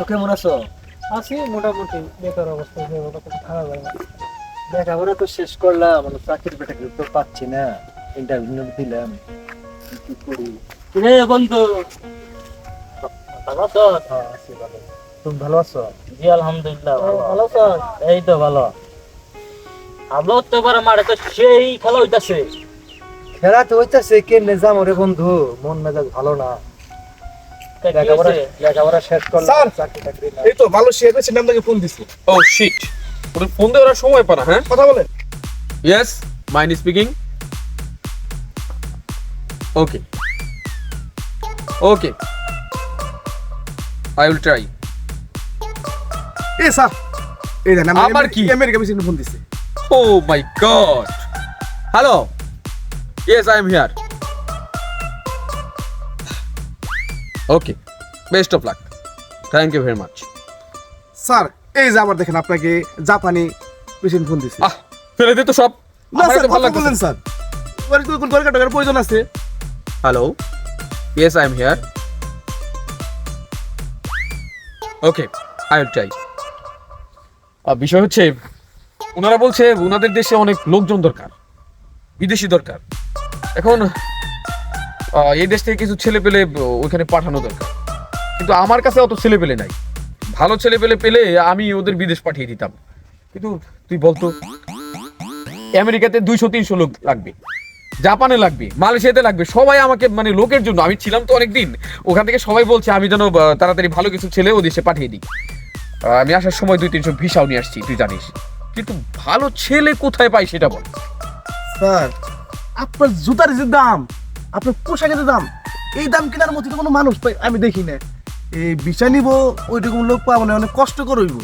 তো কেমন আছো? আছি মোটামুটি বেকার অবস্থা খারাপ লাগে লেখাপড়া তো শেষ করলাম মানে পেটাকরি তো পাচ্ছি না। ইন্টারভিউ দিলাম। কি করি? রে বন্ধু? ভালো হ্যাঁ, আছি ভালো। তুমি ভালো আছো? জি আলহামদুলিল্লাহ ভালো। তো এই তো ভালো। ভালো তো পারে মারে তো সেই খেলা হইতাছে। খেলা তো হইতাছে কে নেজাম রে বন্ধু? মন মেজাজ ভালো না। শেষ করলাম স্যার! চাকরি টাকরি এই তো ভালো শেয়ার ছিলাম ফোন দিছি। ও শিট ওদের ফোন দিয়ে সময় পানা হ্যাঁ? কথা বলেন। Yes mind speaking okay okay I will try A sir এই দেন আমি কি? আমেরিকা বেশি ফোন দিছি। ও my god hello yes I am here okay best of luck thank you very much sir এই যে আবার দেখেন আপনাকে জাপানি পেশেন্ট ফোন দিছি। আহ ফেলে দে তো সব। না স্যার ভালো বলেন স্যার। ওর তো কোন টাকার প্রয়োজন আছে? Hello yes I am here okay I will try বিষয় হচ্ছে ওনারা বলছে ওনাদের দেশে অনেক লোকজন দরকার। বিদেশি দরকার। এখন এই দেশ থেকে কিছু ছেলে পেলে ওইখানে পাঠানো দরকার। কিন্তু আমার কাছে অত ছেলে পেলে নাই। ভালো ছেলে পেলে পেলে আমি ওদের বিদেশ পাঠিয়ে দিতাম। কিন্তু তুই বলতো, আমেরিকাতে দুইশো, তিনশো লোক লাগবে, জাপানে লাগবে, মালয়েশিয়াতে লাগবে, সবাই আমাকে মানে লোকের জন্য। আমি ছিলাম তো অনেকদিন, ওখান থেকে সবাই বলছে, আমি যেন তাড়াতাড়ি ভালো কিছু ছেলে ও দেশে পাঠিয়ে দিই। আমি আসার সময় দুই, তিনশো ভিসাও নিয়ে আসছি, তুই জানিস। কিন্তু ভালো ছেলে কোথায় পাই সেটা বল। স্যার, আপনার জুতার যে দাম আপনার পোশাকের দাম এই দাম কেনার মতো তো কোনো মানুষ পাই আমি দেখি না। এই বিষা নিব ওইরকম লোক পাবো না অনেক কষ্ট করে হইব।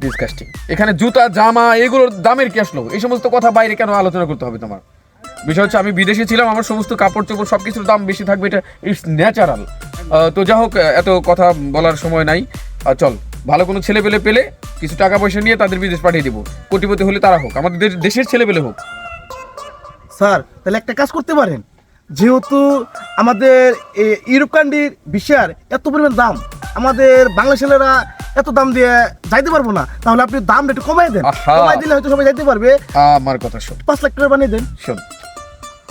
ডিসকাস্টিং এখানে জুতা জামা এগুলোর দামের কি আসলো? এই সমস্ত কথা বাইরে কেন আলোচনা করতে হবে তোমার? বিষয় হচ্ছে আমি বিদেশে ছিলাম আমার সমস্ত কাপড় চোপড় সব কিছুর দাম বেশি থাকবে এটা ইটস ন্যাচারাল তো যা হোক এত কথা বলার সময় নাই। চল ভালো কোনো ছেলে পেলে পেলে কিছু টাকা পয়সা নিয়ে তাদের বিদেশ পাঠিয়ে দিব। কোটিপতি হলে তারা হোক আমাদের দেশ- দেশের ছেলে পেলে হোক। স্যার তাহলে একটা কাজ করতে পারেন। যেহেতু আমাদের ইউরোপ কান্ট্রির বিশ্বের এত পরিমাণ দাম আমাদের বাংলা ছেলেরা এত দাম দিয়ে যাইতে পারব না তাহলে আপনি দামটা একটু কমাই দেন। কমাই দিলে হয়তো সবাই যাইতে পারবে। আমার কথা শোন। পাঁচ লাখ টাকা বানিয়ে দেন। শোন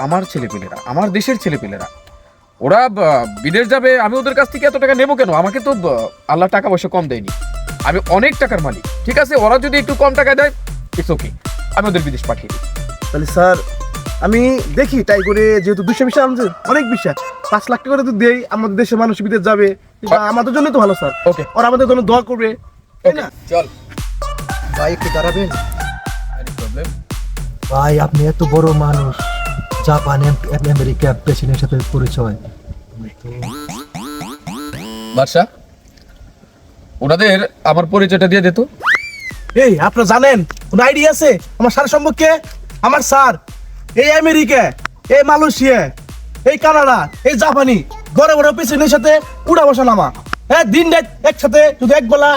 আমার ছেলেপেলেরা আমার দেশের ছেলেপেলেরা ওরা বিদেশ যাবে আমি ওদের কাছ থেকে এত টাকা নেব কেন? আমাকে তো আল্লাহ টাকা পয়সা কম দেয়নি। আমি অনেক টাকার মালিক ঠিক আছে? ওরা যদি একটু কম টাকা দেয় ইটস ওকে আমি ওদের বিদেশ পাঠিয়ে দিই। তাহলে স্যার আমি দেখি তাই করে যেহেতু দুশো বিশা অনেক বিশ্বাস পাঁচ লাখ টাকা করে তো দেই আমাদের দেশের মানুষ বিদেশ যাবে। আমাদের জন্য তো ভালো স্যার। ওকে। ওরা আমাদের জন্য দোয়া করবে চল। ভাই একটু দাঁড়াবেন। ভাই আপনি এত বড় মানুষ। জাপান আম- আমেরিকা প্রেসিডেন্টের সাথে পরিচয়। বাদশা ওনাদের আমার পরিচয়টা দিয়ে দিত এই আপনারা জানেন? কোন আইডিয়া আছে? আমার স্যার সম্পর্কে? আমার স্যার। এই আমেরিকা, এই মালয়েশিয়া, এই কানাডা, এই জাপানি বড় বড় প্রেসিডেন্টের সাথে উড়া বসা নামা। হ্যাঁ দিন রাত একসাথে শুধু এক বেলা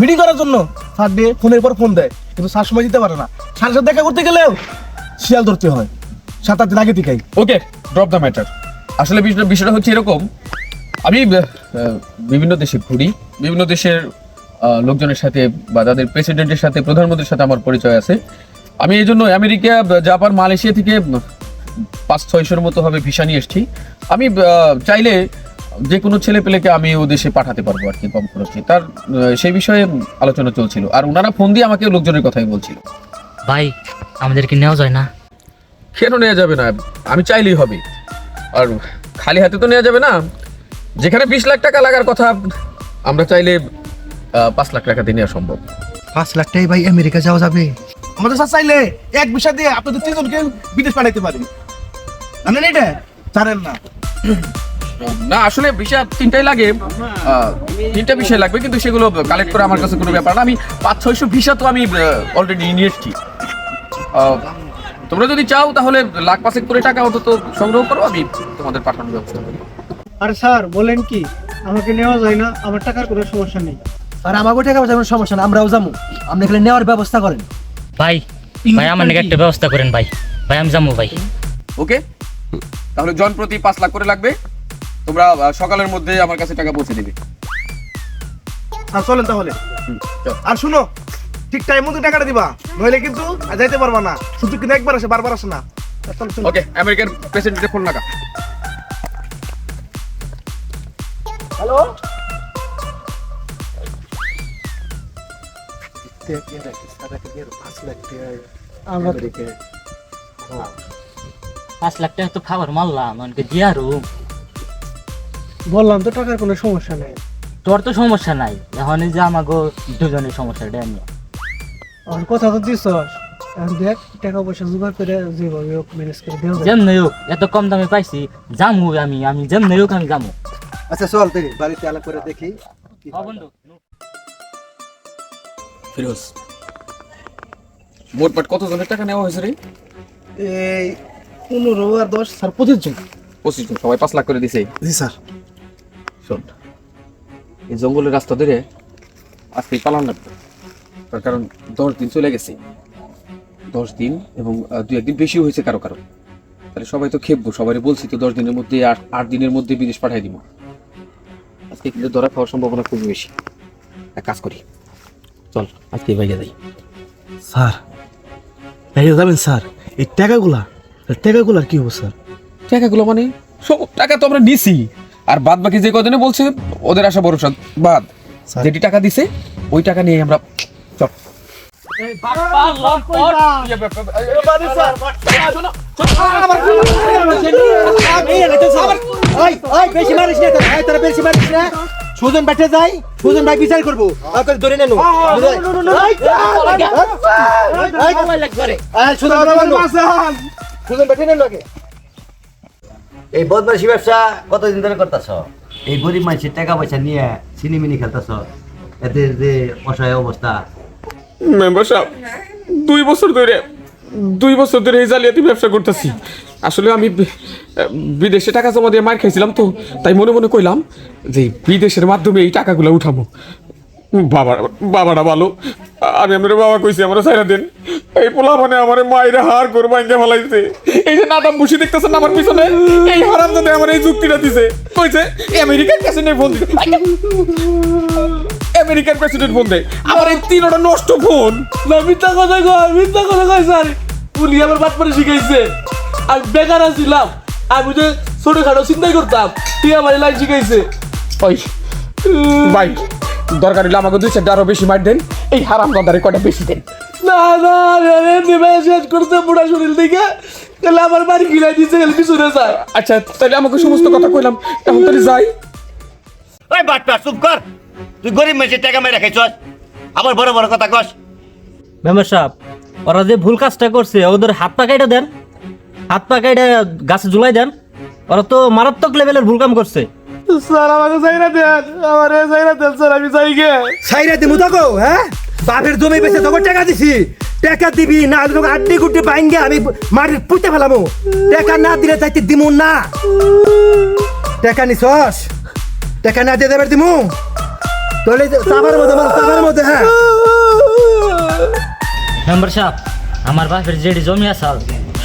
মিটিং করার জন্য স্যার দিয়ে ফোনের পর ফোন দেয়, কিন্তু স্যার সময় দিতে পারে না। স্যারের সাথে দেখা করতে গেলেও শিয়াল ধরতে হয়। সাত আট দিন আগে থেকেই। ওকে ড্রপ দ্য ম্যাটার আসলে বিষয়টা হচ্ছে এরকম, আমি বিভিন্ন দেশে ঘুরি, বিভিন্ন দেশের লোকজনের সাথে বা তাদের প্রেসিডেন্টের সাথে, প্রধানমন্ত্রীর সাথে আমার পরিচয় আছে। আমি এই জন্য আমেরিকা জাপান মালয়েশিয়া থেকে পাঁচ ছয়শোর মতো হবে ভিসা নিয়ে এসেছি। আমি চাইলে যে কোনো ছেলে পেলেকে আমি ও দেশে পাঠাতে পারব আর কি কম খরচে। তার সেই বিষয়ে আলোচনা চলছিল। আর ওনারা ফোন দিয়ে আমাকে লোকজনের কথাই বলছিল। ভাই আমাদেরকে নেওয়া যায় না? কেন নেওয়া যাবে না? আমি চাইলেই হবে। আর খালি হাতে তো নেওয়া যাবে না। যেখানে বিশ লাখ টাকা লাগার কথা আমরা চাইলে পাঁচ লাখ টাকা দিয়ে নেওয়া সম্ভব। পাঁচ লাখ টাকায় ভাই আমেরিকা যাওয়া যাবে। আমাদের স্যার চাইলে এক বিষয় দিয়ে আপনাদের তিনজনকে বিদেশ পাঠাইতে পারি। জানেন এটা? জানেন না। না আসলে ভিসা তিনটাই লাগে। তিনটা বিষয় লাগবে কিন্তু সেগুলো কালেক্ট করে আমার কাছে কোনো ব্যাপার না। আমি পাঁচ ছয়শো ভিসা তো আমি অলরেডি নিয়ে এসেছি। তোমরা যদি চাও তাহলে লাখ পাঁচেক করে টাকা অন্তত সংগ্রহ করো আমি তোমাদের পাঠানোর ব্যবস্থা করি আর স্যার বলেন কি আমাকে নেওয়া যায় না আমার টাকার কোনো সমস্যা নেই। আর আমাকে টাকা কোনো সমস্যা না আমরাও যাব। আপনি এখানে নেওয়ার ব্যবস্থা করেন। ভাই ভাই আমার নাকি একটা ব্যবস্থা করেন ভাই। ভাই আমি যাব ভাই। ওকে? তাহলে জন প্রতি পাঁচ লাখ করে লাগবে। তোমরা আহ, সকালের মধ্যে আমার কাছে টাকা পৌঁছে দিবে। স্যার চলেন তাহলে। চল। আর শুনো ঠিক টাইম মতো টাকাটা দিবা। নইলে কিন্তু আর যাইতে পারবা না। শুধু কিন্তু একবার আসে বারবার আসে না। চলো, চলো। ওকে আমেরিকার প্রেসিডেন্টের ফোন লাগা হ্যালো পাঁচ লাখ টাকা তো খাবার মারলাম দিয়া রুম বললাম তো টাকার কোনো সমস্যা নেই। তোর তো সমস্যা নাই এখন যে আমাকে দুজনের সমস্যা এটা নিয়ে। আমার কথা তো দিস দেখ টাকা পয়সা জোগাড় করে যেভাবে ম্যানেজ করে দেওয়া যেমনি হোক এত কম দামে পাইছি যামু আমি আমি যেমনি হোক আমি যামু আচ্ছা চল তুই বাড়িতে আলাপ করে দেখি। বন্ধু। ফিরোজ মোটমাট কত জনের টাকা নেওয়া হয়েছে রে? এই পনেরো আর দশ স্যার পঁচিশ জন। পঁচিশ জন সবাই পাঁচ লাখ করে দিছে। জি স্যার। শোন এই জঙ্গলের রাস্তা ধরে আজকে পালান লাগবে তার কারণ দশ দিন চলে গেছে। দশ দিন এবং দু একদিন বেশি হয়েছে কারও কারও। তাহলে সবাই তো খেপবো সবাই বলছি তো দশ দিনের মধ্যে আট আট দিনের মধ্যে বিদেশ পাঠাই দিব। আজকে কিন্তু ধরা খাওয়ার সম্ভাবনা খুবই বেশি। এক কাজ করি চল আজকে বাইরে যাই। স্যার বাইরে যাবেন স্যার? এই টাকাগুলা টাকাগুলার কি হব স্যার টাকাগুলো মানে? সব টাকা তো আমরা নিছি। আর বাদ বাকি যে কদিনে বলছে ওদের আশা ভরসা বাদ। যেটি টাকা দিছে ওই টাকা নিয়ে আমরা চল। ওই ওই বেশি মারিস না বেশি মারিস না। সুজন বেঠে যাই সুজন ভাই বিচার করব ধরে নেনু সুজন এই বদমাসি ব্যবসা কতদিন ধরে করতেছ এই গরিব মানুষের টাকা পয়সা নিয়ে সিনেমিনি খেলতেছ এদের যে অসহায় অবস্থা মেম্বার সাহেব দুই বছর ধরে দুই বছর ধরে এই জালিয়াতি ব্যবসা করতেছি আসলে আমি বিদেশে টাকা জমা দিয়ে মার খাইছিলাম তো, তাই মনে মনে কইলাম যে বিদেশের মাধ্যমে এই টাকাগুলো উঠাবো। বাবা বাবাটা ভালো। আমি আমার বাবা কইছি, আমার সাইরা দিন। এই পোলা মানে আমার মায়ের হার করে বাইঙ্গা ফেলাইছে। এই যে নাদাম বসে দেখতেছেন আমার পিছনে, এই হারাম যাতে আমার এই যুক্তিটা দিছে। কইছে আমেরিকার প্রেসিডেন্ট ফোন দিছে আমেরিকান প্রেসিডেন্ট ফোন দেয় আমার এই তিনটা নষ্ট ফোন। না, মিথ্যা কথা কয়, মিথ্যা কথা কয়, স্যার। উনি আমার বাট পরে শিখাইছে। আমি বেকার আছিলাম। আমি যে ছোটখাটো চিন্তাই করতাম তুই আমার লাইন শিখাইছে। ওই ভাই দরকার হলে আমাকে দুই চারটা আরও বেশি মার দেন। এই হারাম দাদারে কয়টা বেশি দেন? না না রে শেষ করতে বুড়া শরীর থেকে তাহলে আমার বাড়ি গিলাই পিছনে যায়। আচ্ছা তাহলে আমাকে সমস্ত কথা কইলাম। এখন তাহলে যাই। ওই বাটপা চুপ কর। তুই গরিব মানুষের টাকা মেরে খাইছ। আবার বড় বড় কথা কস। মেম্বার সাহেব ওরা যে ভুল কাজটা করছে ওদের হাত পা কাইটা দেন। হাত পা কাইটা গাছে ঝুলাই দেন। ওরা তো মারাত্মক লেভেলের ভুল কাম করছে। স্যার আমাকে চাইরা দেন। আমার চাইরা দেন স্যার আমি চাই গে। সাইরা দিমু তোকে হ্যাঁ? বাপের জমি বেচে তোকে টাকা দিছি। টাকা দিবি না তোকে আড্ডি গুড্ডি বাইঙ্গে আমি মাটির পুঁতে ফেলামু। টাকা না দিলে যাইতে দিমু না। টাকা নিছস? টাকা না দিয়ে দেবার দিমু? তোলে চাবার মধ্যে বল চাবার মধ্যে হ্যাঁ? মেম্বার সাহেব আমার বাপের যেটি জমি আসাল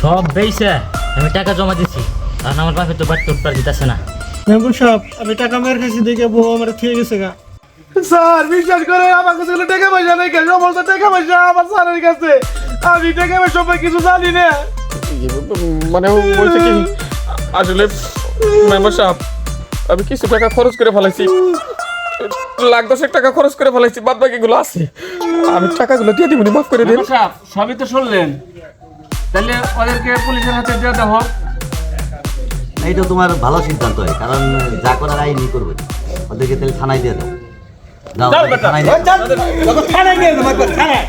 সব বেইছে আমি টাকা জমা দিছি। আর আমার বাপের তো বাড়ি উত্তর দিতেছে না। মেমন সাহেব আমি টাকা মেরে খাইছি দেখে বউ আমার ঠিক গেছে গা। স্যার বিশ্বাস করে আমার কাছে কোনো টাকা পয়সা নেই কেন? সমস্ত টাকা পয়সা আমার স্যারের কাছে। আমি টাকা পয়সা সম্পর্কে কিছু জানি না। মানে বলছে কি আসলে মেম্বার সাহেব আমি কিছু টাকা খরচ করে ফেলাইছি। লাখ দশেক টাকা খরচ করে ফেলাইছি বাদ বাকিগুলো আছে। আমি টাকাগুলো দিয়ে দিব মাফ করে দিন। সবই তো শুনলেন। তাহলে ওদেরকে পুলিশের হাতে দিয়ে দেওয়া এইটা তোমার ভালো সিদ্ধান্ত হয় কারণ যা করার আইনি করবে। ওদেরকে তাহলে থানায় দিয়ে দাও। যাও থানায় দিয়ে দাও। থানায় নিয়ে থানায়।